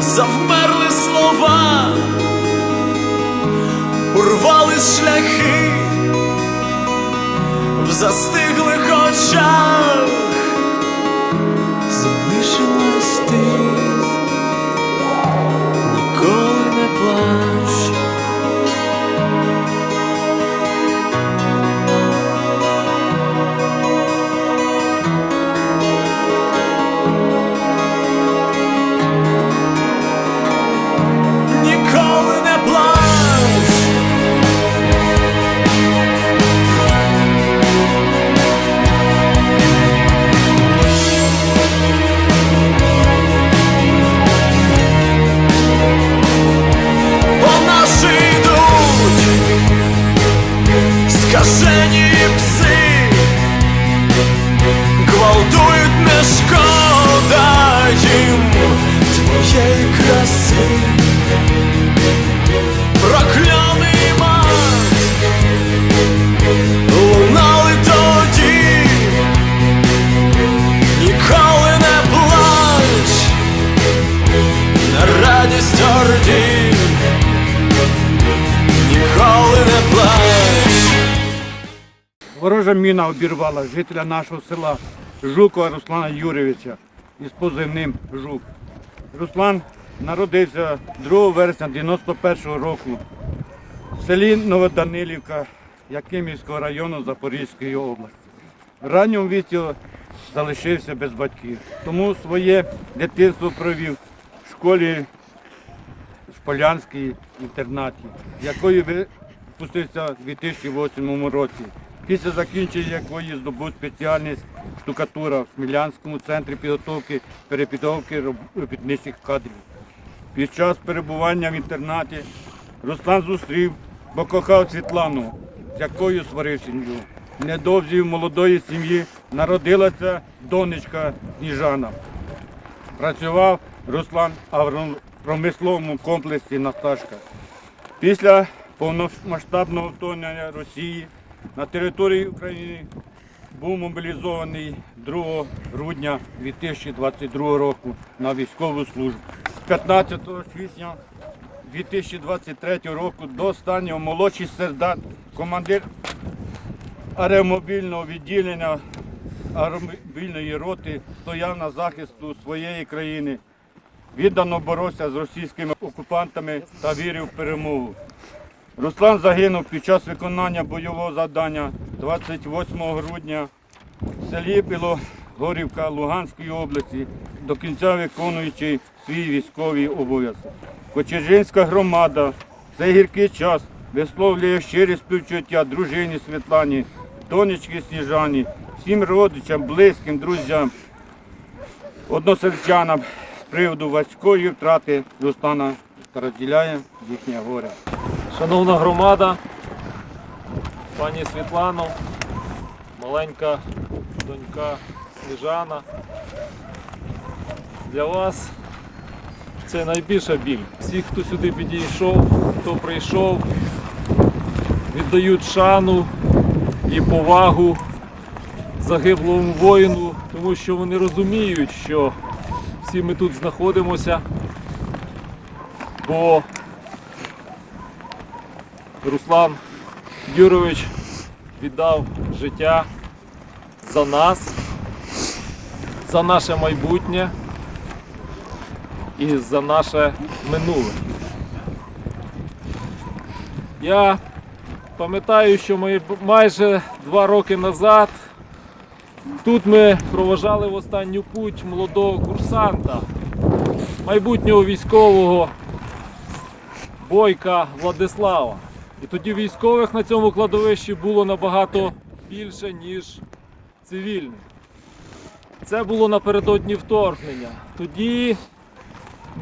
завмерли слова, урвали шляхи в застиглих очах, залишилась ти. Yo sé. Ворожа міна обірвала жителя нашого села Жукова Руслана Юрійовича із позивним Жук. Руслан народився 2 вересня 91-го року в селі Новоданилівка Якимівського району Запорізької області. В ранньому віці залишився без батьків, тому своє дитинство провів в школі в Полянській інтернаті, якою випустився у 2008 році. Після закінчення якої здобув спеціальність штукатура в Смілянському центрі підготовки перепідготовки роб- робітничих кадрів. Під час перебування в інтернаті Руслан зустрів, бо кохав Світлану, з якою сварив сім'ю. Недовзі в молодої сім'ї народилася донечка Сніжана. Працював Руслан в агропромисловому комплексі Насташка. Після повномасштабного вторгнення Росії на території України був мобілізований 2 грудня 2022 року на військову службу. 15 січня 2023 року до останнього молодший сержант, командир аеромобільного відділення аеромобільної роти стояв на захисту своєї країни. Віддано боровся з російськими окупантами та вірив в перемогу. Руслан загинув під час виконання бойового завдання 28 грудня в селі Білогорівка Луганської області, до кінця виконуючи свій військовий обов'язок. Кочержинська громада в цей гіркий час висловлює щирі співчуття дружині Світлані, донечки Сніжані, всім родичам, близьким, друзям, односельчанам з приводу важкої втрати Руслана та розділяє їхнє горе. Шановна громада, пані Світлано, маленька донька Сніжана. Для вас це найбільша біль. Всі, хто сюди підійшов, хто прийшов, віддають шану і повагу загиблому воїну, тому що вони розуміють, що всі ми тут знаходимося, бо Руслан Юрович віддав життя за нас, за наше майбутнє і за наше минуле. Я пам'ятаю, що ми майже два роки назад тут ми проважали в останню путь молодого курсанта, майбутнього військового Бойка Владислава. І тоді військових на цьому кладовищі було набагато більше, ніж цивільних. Це було напередодні вторгнення. Тоді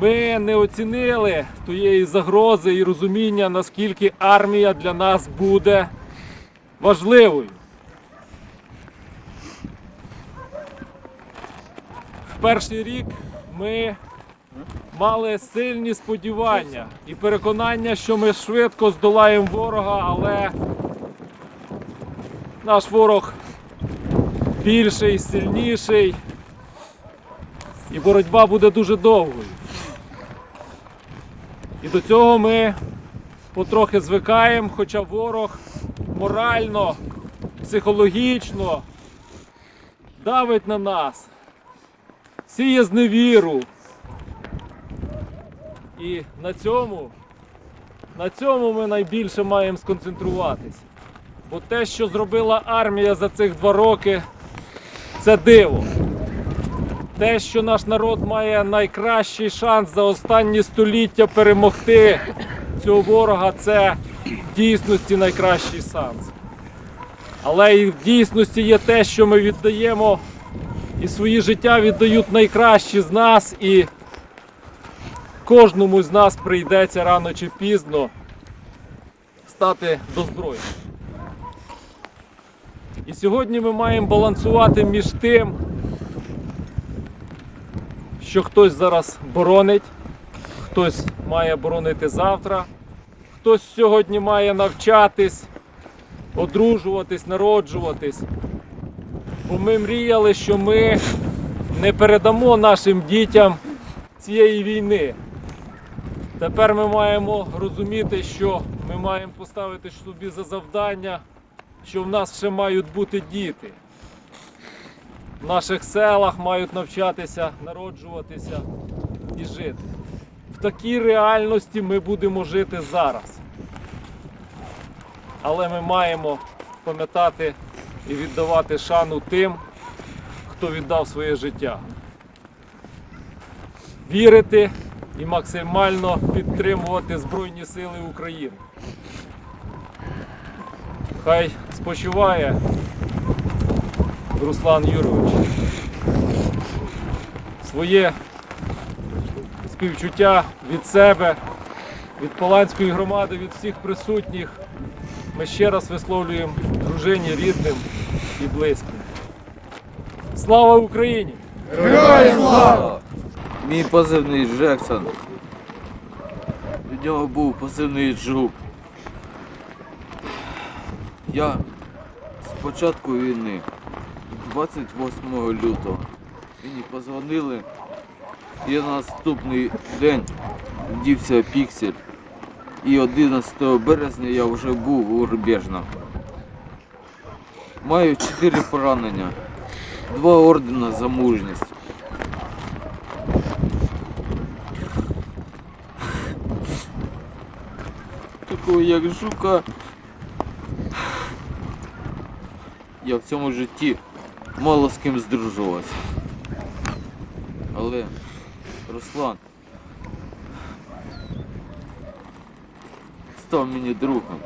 ми не оцінили тієї загрози і розуміння, наскільки армія для нас буде важливою. В перший рік ми мали сильні сподівання і переконання, що ми швидко здолаємо ворога, але наш ворог більший, сильніший, і боротьба буде дуже довгою. І до цього ми потрохи звикаємо, хоча ворог морально, психологічно давить на нас, сіє зневіру. І на цьому, на цьому ми найбільше маємо сконцентруватись. Бо те, що зробила армія за цих два роки, це диво. Те, що наш народ має найкращий шанс за останні століття перемогти цього ворога, це в дійсності найкращий шанс. Але і в дійсності є те, що ми віддаємо і свої життя віддають найкращі з нас, і кожному з нас прийдеться рано чи пізно стати до зброї. І сьогодні ми маємо балансувати між тим, що хтось зараз боронить, хтось має боронити завтра, хтось сьогодні має навчатись, одружуватись, народжуватись. Бо ми мріяли, що ми не передамо нашим дітям цієї війни. Тепер ми маємо розуміти, що ми маємо поставити собі за завдання, що в нас ще мають бути діти. В наших селах мають навчатися, народжуватися і жити. В такій реальності ми будемо жити зараз. Але ми маємо пам'ятати і віддавати шану тим, хто віддав своє життя. Вірити і максимально підтримувати Збройні Сили України. Хай спочиває Руслан Юрович. Своє співчуття від себе, від Поланської громади, від всіх присутніх. Ми ще раз висловлюємо дружині, рідним і близьким. Слава Україні! Мій позивний Джексон. У нього був позивний Джук. Я з початку війни, 28 лютого, мені позвонили, і на наступний день дівся піксель. І 11 березня я вже був у Рубежному. Маю 4 поранення, два ордена за мужність. Такого як жука. Я в цьому житті мало з ким здружувався. Але Руслан став мені другом.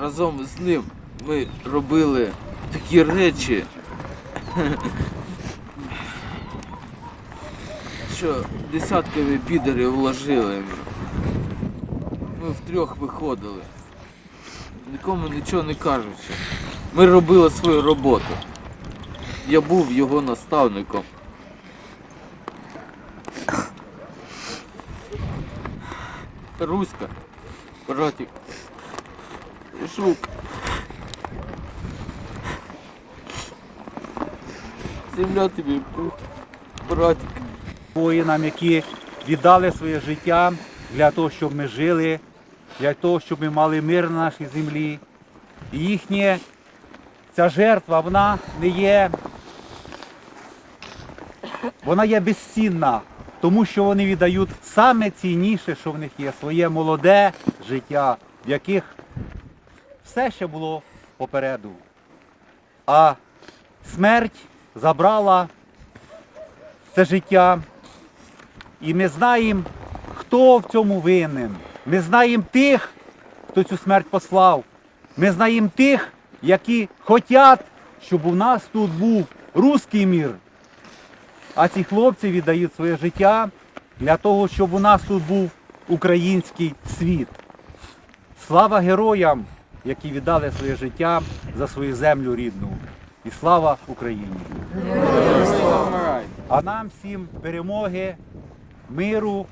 Разом з ним ми робили такі речі, що десятками підерів вложили. Ми втрьох виходили. Нікому нічого не кажучи. Ми робили свою роботу. Я був його наставником. Руська, братик, жук. Земля тобі, братик. Воїнам, які віддали своє життя для того, щоб ми жили, для того, щоб ми мали мир на нашій землі. І їхня ця жертва, вона не є, вона є безцінна, тому що вони віддають саме цінніше, що в них є, своє молоде життя, в яких все ще було попереду. А смерть забрала це життя. І ми знаємо, хто в цьому винен. Ми знаємо тих, хто цю смерть послав. Ми знаємо тих, які хочуть, щоб у нас тут був руський мір. А ці хлопці віддають своє життя для того, щоб у нас тут був український світ. Слава героям, які віддали своє життя за свою землю рідну. І слава Україні! А нам всім перемоги, миру,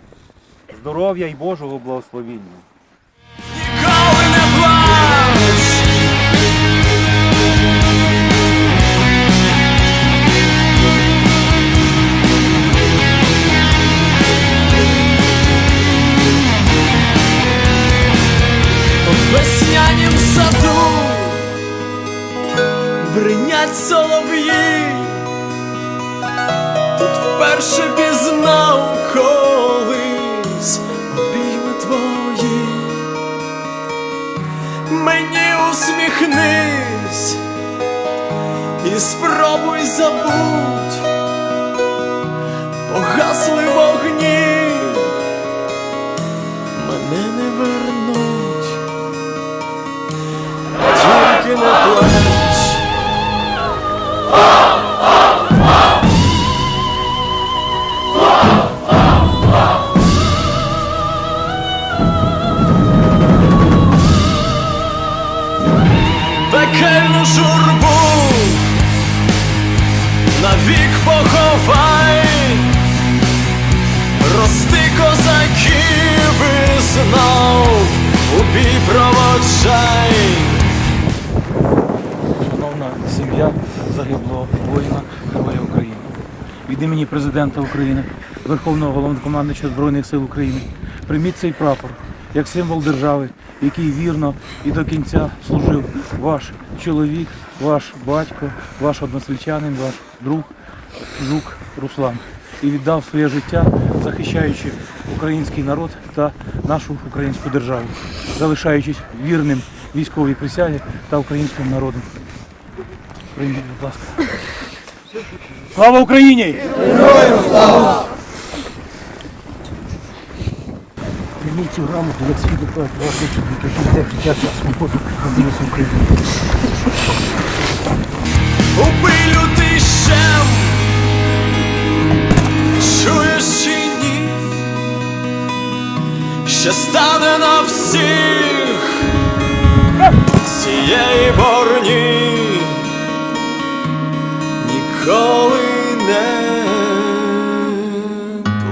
здоров'я і Божого благословіння. Ніколи не плач! Веснянім саду бринять солов'ї тут вперше пізнав колись обійми твої. Мені усміхнись і спробуй забудь, погасли вогні, мене не вернуть, тільки не бій проводжай. Шановна сім'я загиблого воїна Героя України. Від імені президента України, Верховного головнокомандуюча Збройних сил України, прийміть цей прапор як символ держави, який вірно і до кінця служив ваш чоловік, ваш батько, ваш односельчанин, ваш друг Жук Руслан. І віддав своє життя, захищаючи український народ та нашу українську державу, залишаючись вірним військовій присязі та українському народу. Прийміть, будь ласка. Слава Україні! Героям слава! Прийміть цю грамоту як свідок йде життя та свободу надіюся Україні. Що стане на всіх цієї борні ніколи не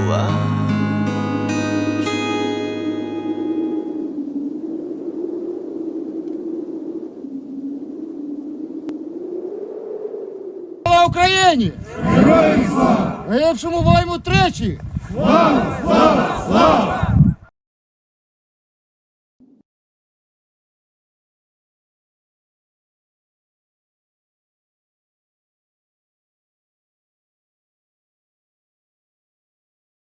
плач. Слава Україні! Героям слава! Героям шумуваємо тричі! Слава! Слава! Слава!